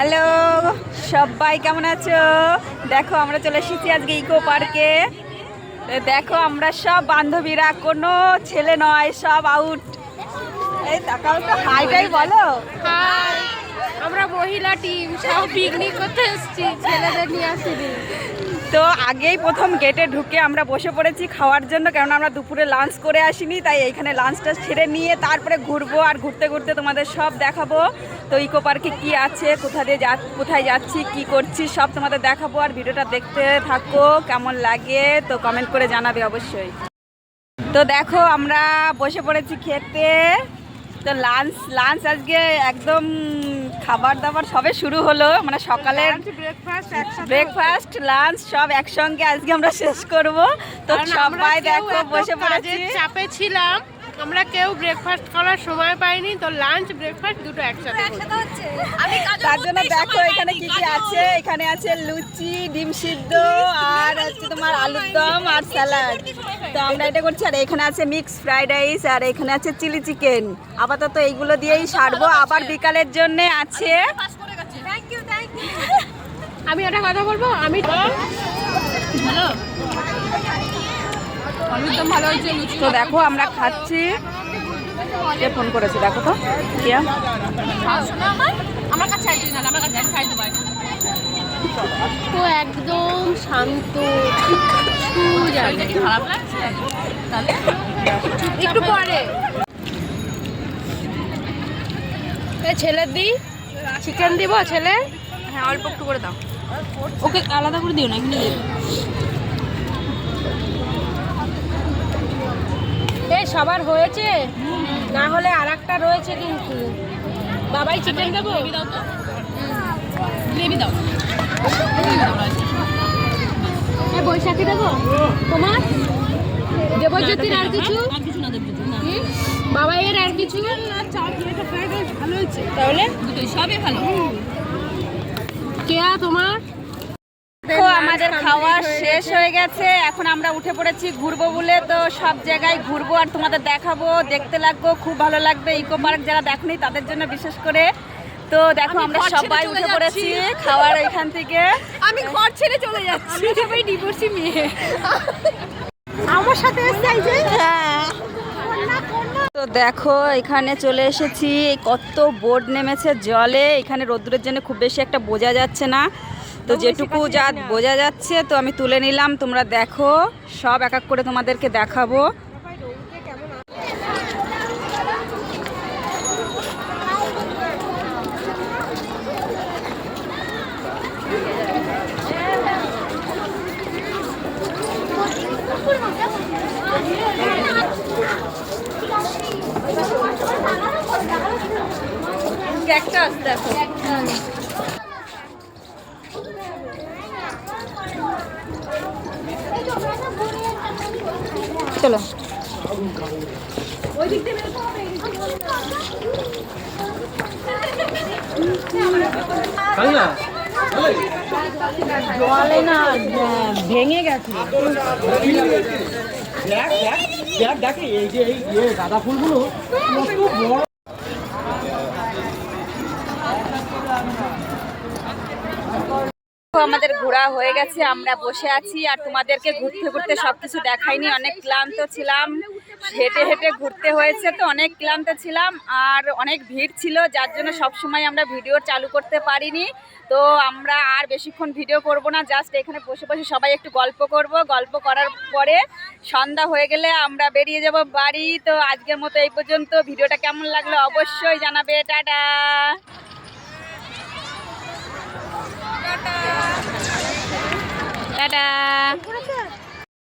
Hello, সবাই কেমন আছো? দেখো, আমরা চলে এসেছি আজকে ইকো পার্কে। দেখো, আমরা সব বান্ধবীরা, কোনো ছেলে নয়, সব আউট এই, তাকাও তো হাইটাই বলো। আমরা মহিলা টিম সব পিকনিক করতে এসেছি, ছেলেদের নিয়ে আসিনি। তো আগেই প্রথম গেটে ঢুকে আমরা বসে পড়েছি খাওয়ার জন্য কারণ আমরা দুপুরে লাঞ্চ করে আসিনি, তাই এইখানে লাঞ্চটা ছেড়ে নিয়ে তারপরে ঘুরবো আর ঘুরতে ঘুরতে তোমাদের সব দেখাবো। তো ইকো পার্কে কী আছে, কোথা দিয়ে যা কোথায় যাচ্ছি, কি করছি, সব তোমাদের দেখাবো আর ভিডিওটা দেখতে থাকো, কেমন লাগে, তো কমেন্ট করে জানাবে অবশ্যই। তো দেখো আমরা বসে পড়েছি খেতে, তো লাঞ্চ লাঞ্চ আজকে একদম খাবার দাবার সবে শুরু হলো মানে সকালের ব্রেকফাস্ট লাঞ্চ সব একসঙ্গে আজকে আমরা শেষ করব। তো সবাই দেখো বসে পড়েছি। চাপে ছিলাম। আমরা কেউ ব্রেকফাস্ট করার সময় পাইনি তো লাঞ্চ ব্রেকফাস্ট দুটো একসাথে। তার জন্য দেখো এখানে কি কি আছে। এখানে আছে লুচি ডিম সিদ্ধ আর হচ্ছে তোমার আলুর দম আর স্যালাড তো আমরা এটা করছি আর এখানে আছে মিক্স ফ্রাইড রাইস আর এখানে আছে চিলি চিকেন আপাতত এইগুলো দিয়েই সারবো। আবার বিকালের জন্য আছে। আমি একটা কথা বলব? আমি তো দেখো আমরা খাচ্ছি। কে ফোন করেছে? দেখো তো একদম শান্ত একটু পরে। ছেলের দি? চিকেন দিব ছেলে? হ্যাঁ অল্প একটু করে দাও। ওকে আলাদা করে দিও না এখানে দিও। এ সবার হয়েছে না হলে আর একটা রয়েছে কিন্তু। বাবাই চিকেন দেবো? গ্রেভি দাও দাও। এ বৈশাখী দেবো? তোমার? দেবজ্যোতির আর কিছু? দেবো বাবাইয়ের আর কিছু? তাহলে? সবই ভালো। কেয়া তোমার? দেখো আমাদের খাওয়া শেষ হয়ে গেছে। এখন আমরা উঠে পড়েছি ঘুরবো বলে তো সব জায়গায় ঘুরবো আর তোমাদের দেখাবো দেখতে লাগবো। খুব ভালো লাগবে। ইকো পার্ক যারা দেখনি তাদের জন্য বিশেষ করে। তো দেখো আমরা সবাই উঠে পড়েছি খাওয়ার এখান থেকে। আমি ঘর ছেড়ে চলে যাচ্ছি। আমি সবাই ডিভোর্সি মেয়ে। আমার সাথে এসে তো দেখো এখানে চলে এসেছি। কত বোর্ড নেমেছে জলে। এখানে রোদ্দুরের জন্য খুব বেশি একটা বোঝা যাচ্ছে না। তো যেটুকু যা বোঝা যাচ্ছে তো আমি তুলে নিলাম তোমরা দেখো সব এক এক করে তোমাদেরকে দেখাবো। ক্যাকটাস দেখো। চলো। জলে না ভেঙে গেছে। দেখ দেখ দেখ এই যে এই ইয়ে গাঁদা ফুলগুলো কত বড় আমাদের ঘোরা হয়ে গেছে, আমরা বসে আছি আর তোমাদেরকে ঘুরতে ঘুরতে সবকিছু দেখাইনি, অনেক ক্লান্ত ছিলাম, হেঁটে হেঁটে ঘুরতে হয়েছে তো অনেক ক্লান্ত ছিলাম আর অনেক ভিড় ছিল, যার জন্য সব সময় আমরা ভিডিও চালু করতে পারিনি। তো আমরা আর বেশিক্ষণ ভিডিও করব না জাস্ট এখানে বসে বসে সবাই একটু গল্প করব, গল্প করার পরে সন্ধ্যা হয়ে গেলে আমরা বেরিয়ে যাব বাড়ি। তো আজকের মতো এই পর্যন্ত, ভিডিওটা কেমন লাগল অবশ্যই জানাবে, টাটা! টাটা